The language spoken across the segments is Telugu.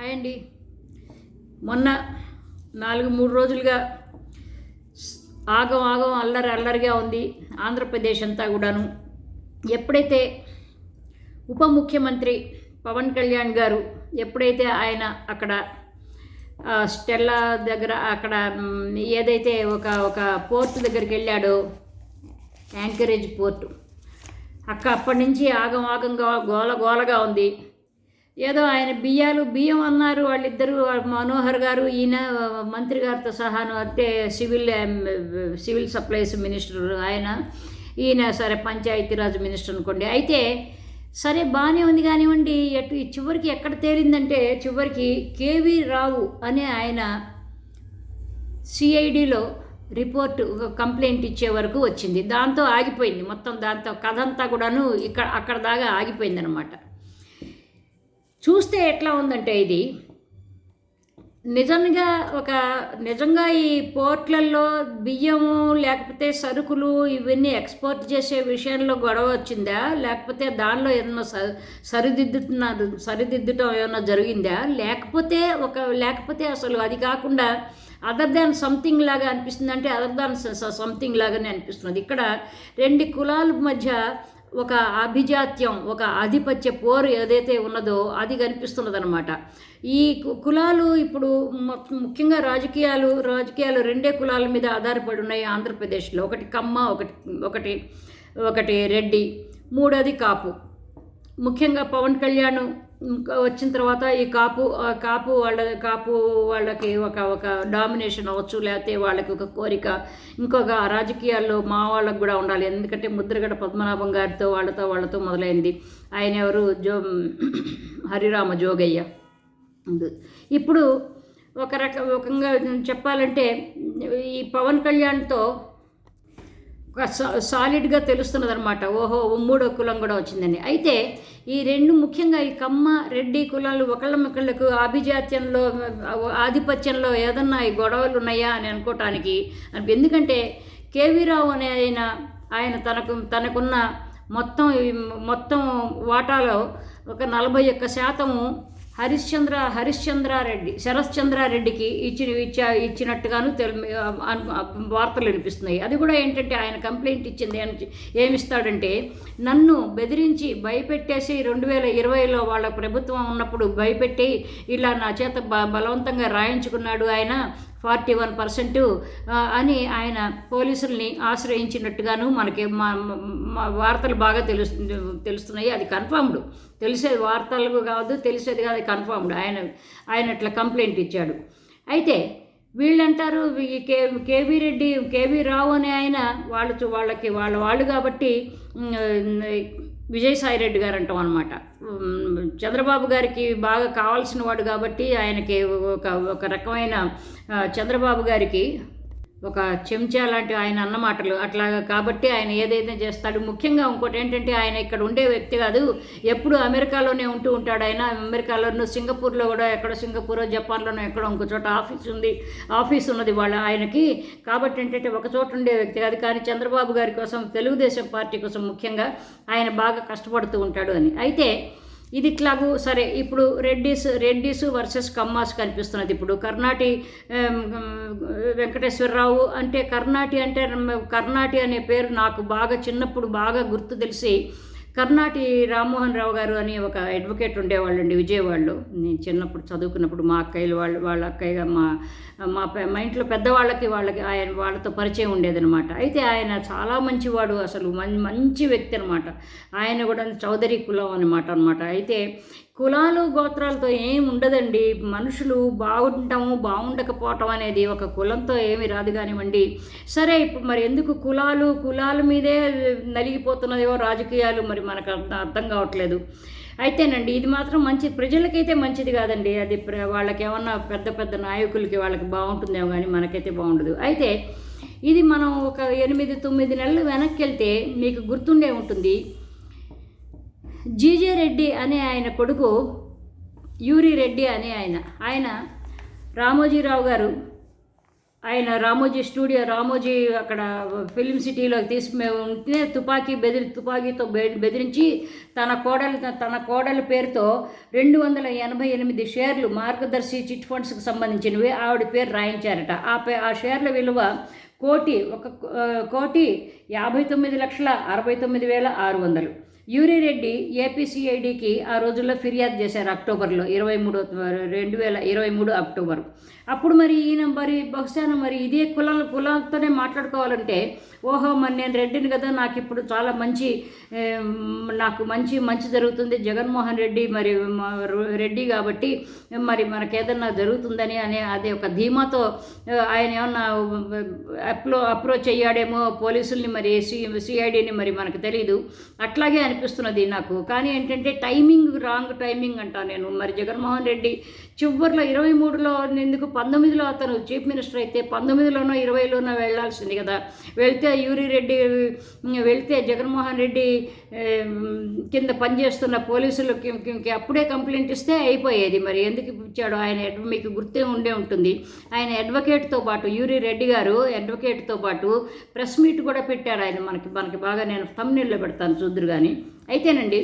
హాయ్ అండి. మొన్న నాలుగు మూడు రోజులుగా ఆగం ఆగం అల్లరి అల్లరిగా ఉంది ఆంధ్రప్రదేశ్ అంతా కూడాను. ఎప్పుడైతే ఉప ముఖ్యమంత్రి పవన్ కళ్యాణ్ గారు ఎప్పుడైతే ఆయన అక్కడ స్టెల్లా దగ్గర అక్కడ ఏదైతే ఒక ఒక పోర్ట్ దగ్గరికి వెళ్ళాడో యాంకరేజ్ పోర్టు అక్క అప్పటి నుంచి ఆగం ఆగంగా గోల గోలగా ఉంది. ఏదో ఆయన బియ్యాలు బియ్యం అన్నారు వాళ్ళిద్దరూ మనోహర్ గారు ఈయన మంత్రి గారితో సహాను అంటే సివిల్ సివిల్ సప్లైస్ మినిస్టర్ ఆయన ఈయన సరే పంచాయతీరాజ్ మినిస్టర్ అనుకోండి. అయితే సరే బాగానే ఉంది కానివ్వండి ఎటు చివరికి ఎక్కడ తేలిందంటే చివరికి కేవీ రావు అనే ఆయన సిఐడిలో రిపోర్ట్ కంప్లైంట్ ఇచ్చే వరకు వచ్చింది. దాంతో ఆగిపోయింది మొత్తం దాంతో కథ అంతా కూడాను ఇక్కడ అక్కడ దాకా ఆగిపోయింది అనమాట చూస్తే ఎట్లా ఉందంటే ఇది నిజంగా ఒక నిజంగా ఈ పోర్ట్లలో బియ్యము లేకపోతే సరుకులు ఇవన్నీ ఎక్స్పోర్ట్ చేసే విషయంలో గొడవ వచ్చిందా? లేకపోతే దానిలో ఏదన్నా స సరిదిద్దుతున్నారు సరిదిద్దటం ఏమైనా జరిగిందా? లేకపోతే ఒక లేకపోతే అసలు అది కాకుండా అదర్ దాన్ సంథింగ్ లాగా అనిపిస్తుంది అంటే అదర్ దాన్ సంథింగ్ లాగానే అనిపిస్తుంది ఇక్కడ రెండు కులాల మధ్య ఒక అభిజాత్యం ఒక ఆధిపత్య పోరు ఏదైతే ఉన్నదో అది కనిపిస్తున్నది అనమాట ఈ కు- కులాలు ఇప్పుడు ముఖ్యంగా రాజకీయాలు రాజకీయాలు రెండే కులాల మీద ఆధారపడి ఉన్నాయి ఆంధ్రప్రదేశ్లో. ఒకటి కమ్మ ఒకటి ఒకటి ఒకటి రెడ్డి మూడోది కాపు. ముఖ్యంగా పవన్ కళ్యాణ్ వచ్చిన తర్వాత ఈ కాపు కాపు వాళ్ళ కాపు వాళ్ళకి ఒక ఒక డామినేషన్ అవ్వచ్చు లేకపోతే వాళ్ళకి ఒక కోరిక. ఇంకొక రాజకీయాల్లో మా వాళ్ళకు కూడా ఉండాలి. ఎందుకంటే ముద్రగడ పద్మనాభం గారితో వాళ్ళతో వాళ్ళతో మొదలైంది. ఆయన ఎవరు? జో హరిరామ జోగయ్య. ఇప్పుడు ఒక రక రకంగా చెప్పాలంటే ఈ పవన్ కళ్యాణ్తో సాలిడ్గా తెలుస్తున్నది అనమాట ఓహో మూడో కులం కూడా వచ్చిందని. అయితే ఈ రెండు ముఖ్యంగా ఈ కమ్మ రెడ్డి కులాలు ఒకళ్ళ ఒకళ్ళకు ఆభిజాత్యంలో ఆధిపత్యంలో ఏదన్నా ఈ గొడవలు ఉన్నాయా అని అనుకోవటానికి ఎందుకంటే కేవీ రావు అనే ఆయన ఆయన తనకు తనకున్న మొత్తం మొత్తం వాటాలో ఒక నలభై ఒక్క శాతము హరిశ్చంద్ర హరిశ్చంద్రారెడ్డి శరశ్చంద్రారెడ్డికి ఇచ్చి ఇచ్చా ఇచ్చినట్టుగాను తెలు వార్తలు వినిపిస్తున్నాయి. అది కూడా ఏంటంటే ఆయన కంప్లైంట్ ఇచ్చింది అని ఏమిస్తాడంటే నన్ను బెదిరించి భయపెట్టేసి రెండు వేల ఇరవైలో వాళ్ళ ప్రభుత్వం ఉన్నప్పుడు భయపెట్టి ఇలా నా చేత బ బలవంతంగా రాయించుకున్నాడు ఆయన. ఫార్టీ వన్ పర్సెంట్ అని ఆయన పోలీసుల్ని ఆశ్రయించినట్టుగాను మనకి మా వార్తలు బాగా తెలుస్తు తెలుస్తున్నాయి. అది కన్ఫర్మ్డ్ తెలిసేది వార్తలకు కాదు తెలిసేది కాదు కన్ఫర్మ్డ్ ఆయన ఆయన ఇట్లా కంప్లైంట్ ఇచ్చాడు. అయితే వీళ్ళంటారు ఈ K K V Reddy K V Rao అనే ఆయన వాళ్ళు చూ- వాళ్ళకి వాళ్ళ వాళ్ళు కాబట్టి ఉమ్, విజయసాయి రెడ్డి గారు అంటాం అనమాట చంద్రబాబు గారికి బాగా కావాల్సిన వాడు కాబట్టి ఆయనకి ఒక ఒక రకమైన చంద్రబాబు గారికి ఒక చెంచా లాంటి ఆయన అన్నమాటలు అట్లా కాబట్టి ఆయన ఏదైతే చేస్తాడు ముఖ్యంగా ఇంకోటి ఏంటంటే ఆయన ఇక్కడ ఉండే వ్యక్తి కాదు. ఎప్పుడు అమెరికాలోనే ఉంటూ ఉంటాడు ఆయన. అమెరికాలోనూ సింగపూర్లో కూడా ఎక్కడ సింగపూర్ జపాన్లోనూ ఎక్కడో ఇంకో చోట ఆఫీస్ ఉంది. ఆఫీస్ ఉన్నది వాళ్ళ ఆయనకి. కాబట్టి ఏంటంటే ఒక చోట ఉండే వ్యక్తి కాదు. కానీ చంద్రబాబు గారి కోసం తెలుగుదేశం పార్టీ కోసం ముఖ్యంగా ఆయన బాగా కష్టపడుతూ ఉంటాడు అని. అయితే ఇది ఇట్లాగూ సరే ఇప్పుడు రెడ్డిస్ రెడ్డిస్ వర్సెస్ కమ్మాస్ కనిపిస్తున్నది. ఇప్పుడు కర్ణాటి వెంకటేశ్వరరావు అంటే కర్ణాటి అంటే కర్ణాటి అనే పేరు నాకు బాగా చిన్నప్పుడు బాగా గుర్తు తెలిసి కర్ణాటి రామ్మోహన్ రావు గారు అని ఒక అడ్వకేట్ ఉండేవాళ్ళండి విజయవాడలో. నేను చిన్నప్పుడు చదువుకున్నప్పుడు మా అక్కయ్యలు వాళ్ళు వాళ్ళ అక్కయ్య మా మా మా ఇంట్లో పెద్దవాళ్ళకి వాళ్ళకి ఆయన వాళ్ళతో పరిచయం ఉండేదనమాట అయితే ఆయన చాలా మంచివాడు అసలు మంచి వ్యక్తి అనమాట ఆయన కూడా చౌదరి కులం అనమాట అనమాట అయితే కులాలు గోత్రాలతో ఏం ఉండదండి. మనుషులు బాగుంటాము బాగుండకపోవటం అనేది ఒక కులంతో ఏమి రాదు కానివ్వండి. సరే ఇప్పుడు మరి ఎందుకు కులాలు కులాల మీదే నలిగిపోతున్నాయో రాజకీయాలు మరి మనకు అర్థం అర్థం కావట్లేదు. అయితేనండి ఇది మాత్రం మంచి ప్రజలకైతే మంచిది కాదండి. అది ప్ర- వాళ్ళకి ఏమన్నా పెద్ద పెద్ద నాయకులకి వాళ్ళకి బాగుంటుందేమో కానీ మనకైతే బాగుండదు. అయితే ఇది మనం ఒక ఎనిమిది తొమ్మిది నెలలు వెనక్కి వెళ్తే మీకు గుర్తుండే ఉంటుంది. జీజే రెడ్డి అనే ఆయన కొడుకు యూరి రెడ్డి అనే ఆయన. ఆయన రామోజీరావు గారు ఆయన రామోజీ స్టూడియో రామోజీ అక్కడ ఫిలిం సిటీలో తీసి ఉంటే తుపాకీ బెదిరి తుపాకీతో బె- బెదిరించి తన కోడలు తన కోడల పేరుతో రెండు వందల ఎనభై ఎనిమిది షేర్లు మార్గదర్శి చిట్ ఫండ్స్కి సంబంధించినవి ఆవిడ పేరు రాయించారట. ఆ పే ఆ షేర్ల విలువ కోటి ఒక కోటి యాభై తొమ్మిది లక్షల అరవై తొమ్మిది వేల ఆరు వందలు. యూరిరెడ్డి ఏపీసీఐడికి ఆ రోజుల్లో ఫిర్యాదు చేశారు అక్టోబర్లో ఇరవై మూడు రెండు వేల ఇరవై మూడు అక్టోబర్. అప్పుడు మరి ఈయన మరి బహుశా మరి ఇదే కులం కులంతోనే మాట్లాడుకోవాలంటే ఓహో మరి నేను రెడ్డిని కదా నాకు ఇప్పుడు చాలా మంచి నాకు మంచి మంచి జరుగుతుంది. జగన్మోహన్ రెడ్డి మరి మా రెడ్డి కాబట్టి మరి మనకేదన్నా జరుగుతుందని అనే అదే ఒక ధీమాతో ఆయన ఏమన్నా అప్లో అప్రోచ్ అయ్యాడేమో పోలీసుల్ని మరి సి సిఐడిని మరి మనకు తెలియదు అట్లాగే అనిపిస్తున్నది నాకు. కానీ ఏంటంటే టైమింగ్ రాంగ్ టైమింగ్ అంటా నేను. మరి జగన్మోహన్ రెడ్డి చివరిలో ఇరవై మూడులో ఎందుకు పంతొమ్మిదిలో అతను చీఫ్ మినిస్టర్ అయితే పంతొమ్మిదిలోనో ఇరవైలోనో వెళ్ళాల్సింది కదా. వెళ్తే యూరి రెడ్డి వెళ్తే జగన్మోహన్ రెడ్డి కింద పనిచేస్తున్న పోలీసులు అప్పుడే కంప్లైంట్ ఇస్తే అయిపోయేది మరి. ఎందుకు ఇచ్చాడు ఆయన మీకు గుర్తే ఉండే ఉంటుంది. ఆయన అడ్వకేట్తో పాటు యూరి రెడ్డి గారు అడ్వకేట్తో పాటు ప్రెస్ మీట్ కూడా పెట్టాడు ఆయన మనకి మనకి బాగా. నేను తమ్నెల్లో పెడతాను చూద్దరు కానీ అయితేనండి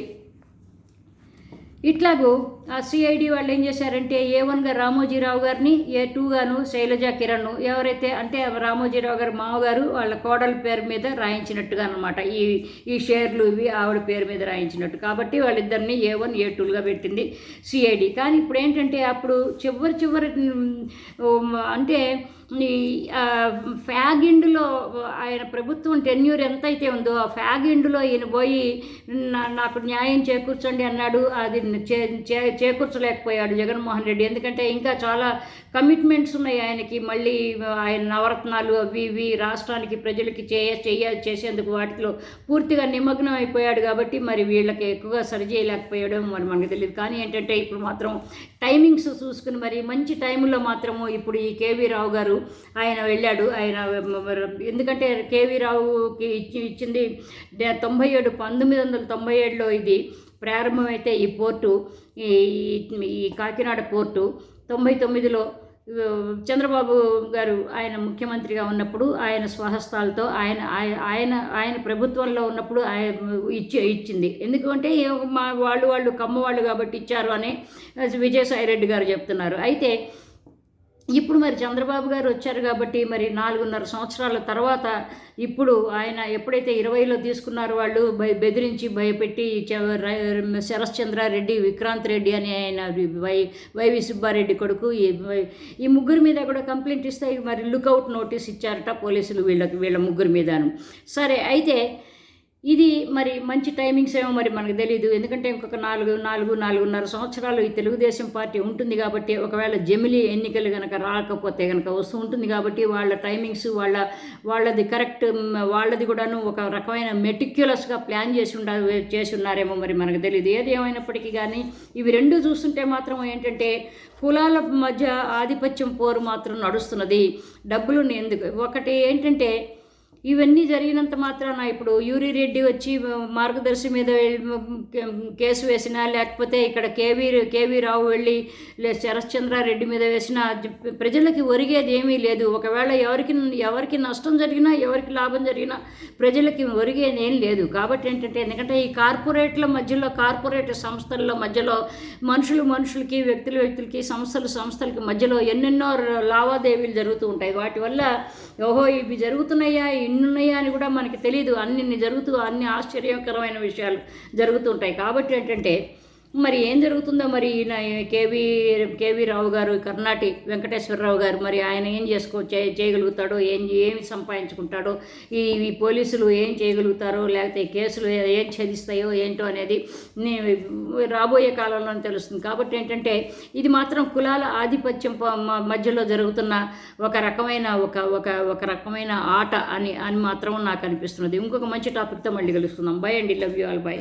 ఇట్లాగూ ఆ సిఐడి వాళ్ళు ఏం చేశారంటే ఏ వన్గా రామోజీరావు గారిని ఏ టూగాను శైలజ కిరణ్ ఎవరైతే అంటే రామోజీరావు గారి మామగారు వాళ్ళ కోడల పేరు మీద రాయించినట్టుగా అనమాట ఈ ఈ షేర్లు ఇవి ఆవిడ పేరు మీద రాయించినట్టు. కాబట్టి వాళ్ళిద్దరిని ఏ వన్ ఏ టూలుగా పెట్టింది సిఐడి కానీ ఇప్పుడు ఏంటంటే అప్పుడు చివరి చివరి అంటే ఫ్యాగిండ్లో ఆయన ప్రభుత్వం టెన్యూర్ ఎంత అయితే ఉందో ఆ ఫ్యాగిండ్లో ఈయన పోయి నా- నాకు న్యాయం చేకూర్చండి అన్నాడు. అది చే చే- చేకూర్చలేకపోయాడు జగన్మోహన్ రెడ్డి. ఎందుకంటే ఇంకా చాలా కమిట్మెంట్స్ ఉన్నాయి ఆయనకి. మళ్ళీ ఆయన నవరత్నాలు అవి ఇవి రాష్ట్రానికి ప్రజలకి చేయ చేయ చేసేందుకు వాటిలో పూర్తిగా నిమగ్నం అయిపోయాడు కాబట్టి మరి వీళ్ళకి ఎక్కువగా సరి చేయలేకపోయాడు మరి మనకు తెలియదు. కానీ ఏంటంటే ఇప్పుడు మాత్రం టైమింగ్స్ చూసుకుని మరి మంచి టైంలో మాత్రము ఇప్పుడు ఈ కేవీ రావు గారు ఆయన వెళ్ళాడు. ఆయన ఎందుకంటే కేవీ రావుకి ఇచ్చి ఇచ్చింది తొంభై ఏడు పంతొమ్మిది వందల తొంభై ఏడులో ఇది ప్రారంభమైతే ఈ పోర్టు ఈ ఈ కాకినాడ పోర్టు తొంభై తొమ్మిదిలో చంద్రబాబు గారు ఆయన ముఖ్యమంత్రిగా ఉన్నప్పుడు ఆయన స్వహస్తాలతో ఆయన ఆయన ఆయన ప్రభుత్వంలో ఉన్నప్పుడు ఆయన ఇచ్చి ఇచ్చింది. ఎందుకంటే మా వాళ్ళు వాళ్ళు కమ్మ వాళ్ళు కాబట్టి ఇచ్చారు అని విజయసాయి రెడ్డి గారు చెప్తున్నారు. అయితే ఇప్పుడు మరి చంద్రబాబు గారు వచ్చారు కాబట్టి మరి నాలుగున్నర సంవత్సరాల తర్వాత ఇప్పుడు ఆయన ఎప్పుడైతే ఇరవైలో తీసుకున్నారు వాళ్ళు భయ బెదిరించి భయపెట్టి చ- ర- శరశ్చంద్రారెడ్డి విక్రాంత్ రెడ్డి అని ఆయన వై వైవి సుబ్బారెడ్డి కొడుకు ఈ ఈ ముగ్గురు మీద కూడా కంప్లైంట్ ఇస్తే మరి లుకౌట్ నోటీస్ ఇచ్చారట పోలీసులు వీళ్ళకి వీళ్ళ ముగ్గురు మీదను. సరే అయితే ఇది మరి మంచి టైమింగ్స్ ఏమో మరి మనకు తెలియదు ఎందుకంటే ఇంకొక నాలుగు నాలుగు నాలుగున్నర సంవత్సరాలు ఈ తెలుగుదేశం పార్టీ ఉంటుంది కాబట్టి ఒకవేళ జమిలీ ఎన్నికలు కనుక రాకపోతే కనుక వస్తూ ఉంటుంది కాబట్టి వాళ్ళ టైమింగ్స్ వాళ్ళ వాళ్ళది కరెక్ట్ వాళ్ళది కూడాను ఒక రకమైన మెటిక్యులస్గా ప్లాన్ చేసి ఉండ చేసి ఉన్నారేమో మరి మనకు తెలియదు ఏది ఏమైనప్పటికీ కానీ ఇవి రెండు చూస్తుంటే మాత్రం ఏంటంటే కులాల మధ్య ఆధిపత్యం పోరు మాత్రం నడుస్తున్నది. డబ్బులు ఎందుకు? ఒకటి ఏంటంటే ఇవన్నీ జరిగినంత మాత్రాన ఇప్పుడు యూరి రెడ్డి వచ్చి మార్గదర్శి మీద కేసు వేసినా లేకపోతే ఇక్కడ కేవీ కేవీ రావు వెళ్ళి లే శరశ్చంద్రారెడ్డి మీద వేసిన ప్రజలకి ఒరిగేది ఏమీ లేదు. ఒకవేళ ఎవరికి ఎవరికి నష్టం జరిగినా ఎవరికి లాభం జరిగినా ప్రజలకి ఒరిగేది ఏం లేదు. కాబట్టి ఏంటంటే ఎందుకంటే ఈ కార్పొరేట్ల మధ్యలో కార్పొరేట్ సంస్థల మధ్యలో మనుషులు మనుషులకి వ్యక్తులు వ్యక్తులకి సంస్థలు సంస్థలకి మధ్యలో ఎన్నెన్నో లావాదేవీలు జరుగుతూ ఉంటాయి. వాటి వల్ల ఓహో ఇవి జరుగుతున్నాయా ఉన్నాయో అని కూడా మనకి తెలియదు అన్ని జరుగుతూ అన్ని ఆశ్చర్యకరమైన విషయాలు జరుగుతుంటాయి కాబట్టి ఏంటంటే మరి ఏం జరుగుతుందో మరి ఈయన కేవీ కేవీ రావు గారు కర్ణాటి వెంకటేశ్వరరావు గారు మరి ఆయన ఏం చేసుకో చేయగలుగుతాడో ఏం ఏమి సంపాదించుకుంటాడో ఈ ఈ పోలీసులు ఏం చేయగలుగుతారో లేకపోతే కేసులు ఏం ఛేదిస్తాయో ఏంటో అనేది రాబోయే కాలంలో తెలుస్తుంది. కాబట్టి ఏంటంటే ఇది మాత్రం కులాల ఆధిపత్యం ప- మ- మధ్యలో జరుగుతున్న ఒక రకమైన ఒక ఒక ఒక రకమైన ఆట అని అని మాత్రం నాకు అనిపిస్తున్నది. ఇంకొక మంచి టాపిక్తో మళ్ళీ కలుస్తున్నాం బై అండి. Love you all. బై.